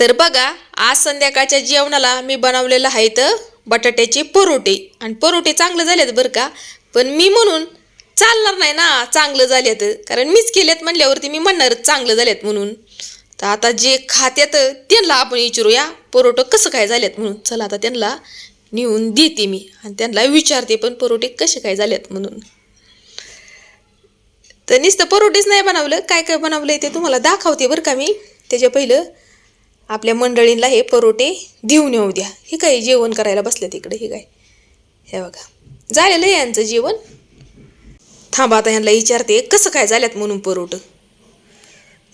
तर बघा आज संध्याकाळच्या जेवणाला मी बनवलेलं आहे तर बटाट्याचे परोटे आणि परोटे चांगले झालेत बरं का. पण मी म्हणून चालणार नाही ना चांगलं झालेत. कारण मीच केलेत म्हणल्यावरती मी म्हणणार चांगलं झालेत म्हणून. तर आता जे खात्यात त्यांना आपण विचारूया परोटं कसं काय झालेत म्हणून. चला आता त्यांना नेऊन देते मी. आणि त्यांना विचारते पण परोटे कसे काय झालेत म्हणून. तर नुसतं परोटेच नाही बनवलं. काय काय बनवलं ते तुम्हाला दाखवते बरं का मी. त्याच्या पहिलं आपल्या मंडळींना हे परोटे देऊन येऊ द्या. हे काय जेवण करायला बसले तिकडे हे काय? हे बघा. झालेलं आहे यांचं जेवण. थांबा आता यांना विचारते कसं काय झाल्यात म्हणून परोटं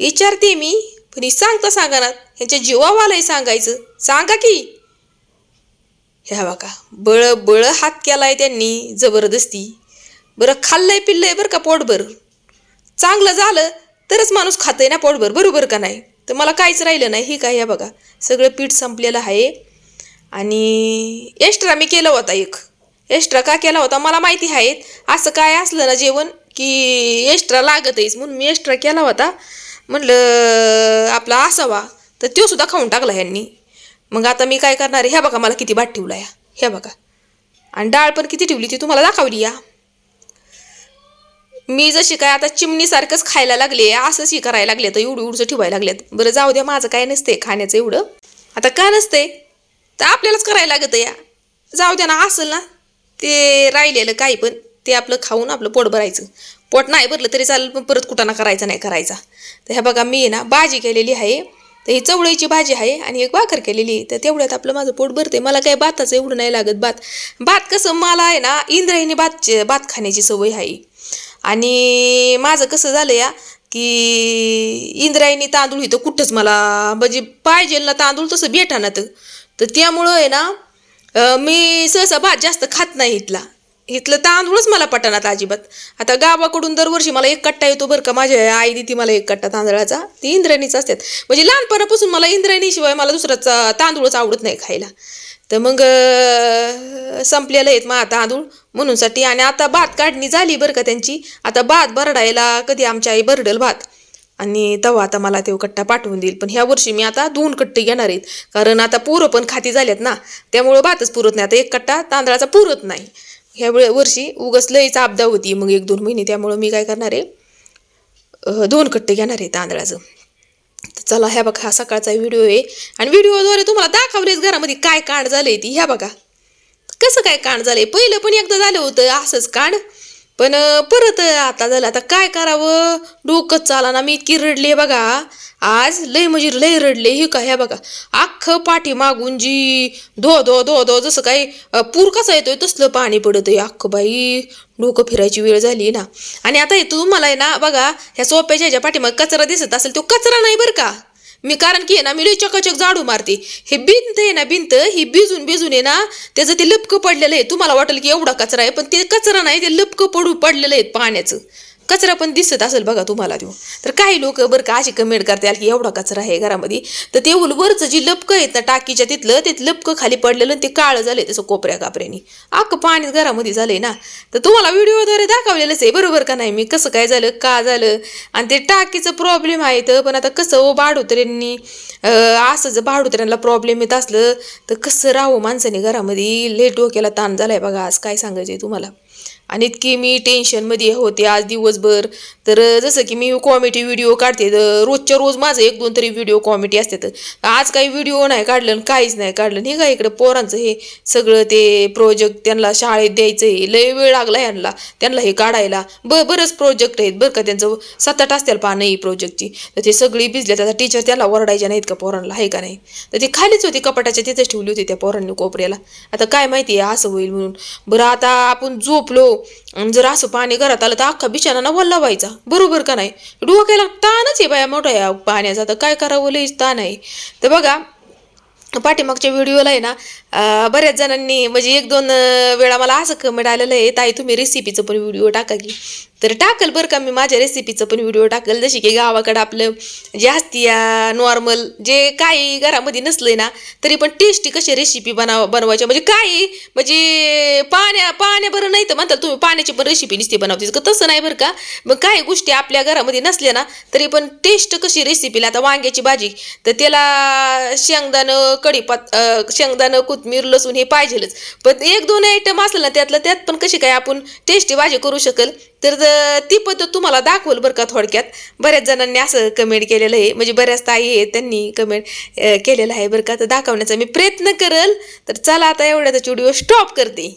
विचारते मी पण ही सांगता सांगा ना ह्यांच्या जीवावालाही सांगायचं. सांगा की. ह्या बघा बळ बळ हात केलाय त्यांनी जबरदस्ती. बरं खाल्लंय पिल्लंय बरं का पोटभर? चांगलं झालं तरच माणूस खातंय ना पोटभर बरोबर का नाही? तर मला काहीच राहिलं नाही. ही काय ह्या बघा. सगळं पीठ संपलेलं आहे. आणि एक्स्ट्रा मी केलं होता एक. एक्स्ट्रा का केला होता? मला माहिती आहे. असं काय असलं ना जेवण की एक्स्ट्रा लागतच म्हणून मी एक्स्ट्रा केला होता. म्हणलं आपला असावा. तर तो सुद्धा खाऊन टाकला ह्यांनी. मग आता मी काय करणार आहे? ह्या बघा मला किती भात ठेवला या. ह्या बघा. आणि डाळ पण किती ठेवली ती तुम्हाला दाखवली या. मी जशी काय आता चिमणीसारखंच खायला लागले असंच ही करायला लागले तर एवढं उडचं ठेवायला लागलेत. बरं जाऊ द्या माझं काय नसते खाण्याचं एवढं. आता का नसते तर आपल्यालाच करायला लागत या. जाऊ द्या ना असेल ना ते राहिलेलं काही पण ते आपलं खाऊन आपलं पोट भरायचं. पोट नाही भरलं तरी चालेल पण परत कुठाना करायचा नाही करायचा. तर ह्या बघा मी आहे ना भाजी केलेली आहे. तर ही चवळीची भाजी आहे आणि एक भाकर केलेली आहे. तर तेवढ्यात आपलं माझं पोट भरते मला काय भाताचं एवढं नाही लागत भात. भात कसं मला आहे ना इंद्रायणी भात भात खाण्याची सवय आहे. आणि माझं कसं झालं या की इंद्रायणी तांदूळ इथं कुठंच मला म्हणजे पाहिजे ना तांदूळ तसं भेटा ना तर. तर त्यामुळं आहे ना मी सहसा भात जास्त खात नाही इथला. इथलं तांदूळच मला पटणात अजिबात. आता गावाकडून दरवर्षी मला एक कट्टा येतो बरं का माझ्या आई देते मला एक कट्टा तांदळाचा. ती इंद्रायणीच असतात. म्हणजे लहानपणापासून मला इंद्रायणीशिवाय मला दुसराच तांदूळच आवडत नाही खायला. तर मग संपलेलं आहेत मग तांदूळ म्हणूनसाठी आणि आता भात काढणी झाली बरं का त्यांची. आता भात भरडायला कधी आमच्या आई भरडल भात. आणि तेव्हा आता मला तो कट्टा पाठवून देईल. पण ह्या वर्षी मी आता दोन कट्टे घेणार आहेत. कारण आता पोरं पण खाती झाल्यात ना. त्यामुळं भातच पुरत नाही. आता एक कट्टा तांदळाचा पुरत नाही. ह्या वेळे वर्षी उगस लईचा आपदा होती. मग एक दोन महिने त्यामुळं मी काय करणार आहे? दोन कट्टे घेणार आहे तांदळाचं. चला ह्या बघा हा सकाळचा व्हिडिओ आहे. आणि व्हिडिओद्वारे तुम्हाला दाखवलेच घरामध्ये काय कांड आहे ती. ह्या बघा. कसं काय कांड आहे पहिलं पण एकदा झालं होतं असंच कांड. पण परत आता झालं आता काय करावं? डोकंच चाला ना मी इतकी रडले बघा. आज लय म्हणजे लय रडले ही का ह्या बघा. अख्खं पाठी मागून जी धो धो धो धो जसं काही पूर कसा येतोय तसलं पाणी पडत आहे अख्खं बाई डोकं फिरायची वेळ झाली ना. आणि आता हे तुम्हाला आहे ना बघा ह्या सोप्याच्या ह्याच्या पाठीमाग कचरा दिसत असेल तो कचरा नाही बरं का? मी कारण की आहे ना मी लई चकाचक झाडू मारते. हे भिंत आहे ना भिंत ही भिजून भिजून आहे ना त्याचं ते लपकं पडलेलं आहे. तुम्हाला वाटेल की एवढा कचरा आहे पण ते कचरा नाही ते लपकं पडू पडलेलं आहे पाण्याचं. कचरा पण दिसत असेल बघा तुम्हाला तो तर काही लोक बरं का अशी कमेंट करतात की एवढा कचरा आहे घरामध्ये. तर ते वरचं जी लपकं आहेत ना टाकीच्या तिथलं ते लपकं खाली पडलेलं आणि ते काळं झालंय तसं कोपऱ्या कापऱ्यानी. अख्खं पाणी घरामध्ये झालंय ना. तर तुम्हाला व्हिडिओद्वारे दाखवलेलंच आहे बरोबर का नाही? मी कसं काय झालं का झालं? आणि ते टाकीचं प्रॉब्लेम आहे तर पण आता कसं ओ बाडोत्र्यांनी असं जर बाडोत्र्यांना प्रॉब्लेम येत असलं तर कसं राहू माणसाने घरामध्ये? लेट डोक्याला ताण झालाय बघा आज काय सांगायचंय तुम्हाला? आणि इतकी मी टेन्शनमध्ये होते आज दिवसभर. तर जसं की मी कॉमेडी व्हिडिओ काढते तर रोजच्या रोज माझं एक दोन तरी व्हिडिओ कॉमेडी असते. तर आज काही व्हिडिओ नाही काढलं आणि काहीच नाही काढलं. हे का इकडं पोरांचं हे सगळं ते प्रोजेक्ट त्यांना शाळेत द्यायचं आहे लय वेळ लागला यांना त्यांना हे काढायला. ब बरंच प्रोजेक्ट आहेत बरं का त्यांचं सात आठ असतील पानं ही प्रोजेक्टची तर ते सगळी भिजल्या आता टीचर त्याला ओरडायच्या नाहीत का पोरांना आहे का नाही? तर ती खालीच होती कपाटाच्या तिथेच ठेवली होती त्या पोरांनी कोपऱ्याला. आता काय माहिती आहे असं होईल म्हणून. बरं आता आपण झोपलो. आणि जर असं पाणी घरात आलं तर अख्खा बिछाना ना वल्ला व्हायचा. बरोबर का नाही? डोक्याला ताणच आहे बाया मोठा या पाण्याचा. तर काय करावं? लईच ताण आहे. तर बघा पाठीमागच्या व्हिडिओला आहे ना बऱ्याच जणांनी म्हणजे एक दोन वेळा मला असं कमेंट आलेलं आहे ताई तुम्ही रेसिपीचं पण व्हिडिओ टाका की. तर टाकल बरं का मी माझ्या रेसिपीचं पण व्हिडिओ टाकल. जशी की गावाकडं आपलं जे असतिया नॉर्मल जे काही घरामध्ये नसलंय ना तरी पण टेस्टी कशी रेसिपी बनाव बनवायच्या म्हणजे काही म्हणजे पाण्या पाण्या बरं नाही तर म्हणतात तुम्ही पाण्याची पण रेसिपी नुसती बनवतेस का? तसं नाही बरं का? मग काही गोष्टी आपल्या घरामध्ये नसल्या ना तरी पण टेस्ट कशी रेसिपीला आता वांग्याची भाजी तर त्याला शेंगदाणं कढीपात शेंगदाणं कोथमीर लसूण हे पाहिजेलच. पण एक दोन आयटम असलं ना त्यातलं त्यात पण कशी काय आपण टेस्टी भाजी करू शकल? तर ती पद्धत तुम्हाला दाखवल बरं का थोडक्यात. बऱ्याच जणांनी असं कमेंट केलेलं आहे. म्हणजे बऱ्याच ताई आहेत त्यांनी कमेंट केलेलं आहे बरं का. तर दाखवण्याचा मी प्रयत्न करल. तर चला आता एवढ्याचा व्हिडिओ स्टॉप करते.